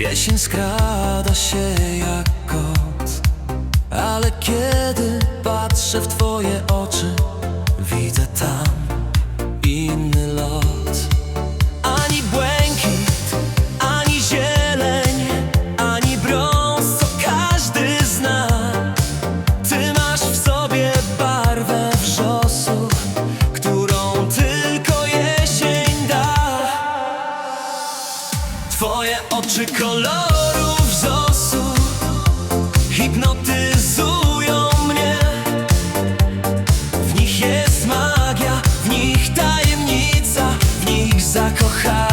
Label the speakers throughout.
Speaker 1: Jesień skrada się jak kot Ale kiedy patrzę w twoje oczy Widzę tam oczy koloru wrzosu Hipnotyzują mnie. W nich jest magia, w nich tajemnica W nich zakochałem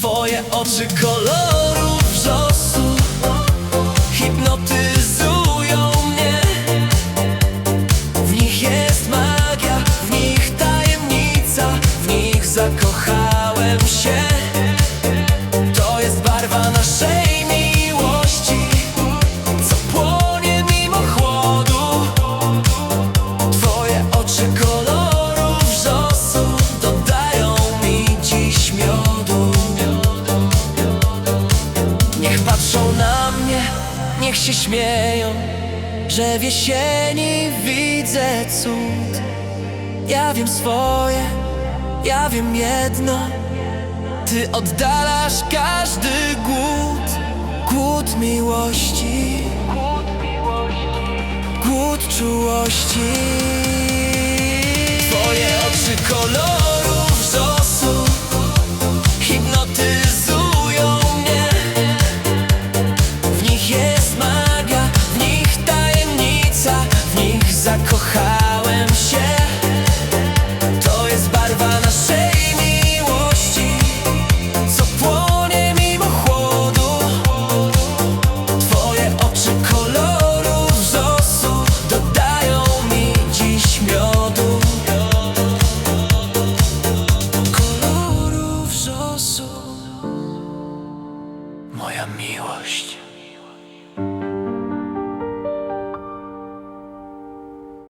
Speaker 1: Twoje oczy koloru wrzosu Hipnotyzują mnie. W nich jest magia, w nich tajemnica W nich zakochałem Niech patrzą na mnie, niech się śmieją Że w jesieni widzę cud. Ja wiem swoje, ja wiem jedno. Ty oddalasz każdy głód. Głód miłości. Głód czułości. Twoje oczy koloru Miłość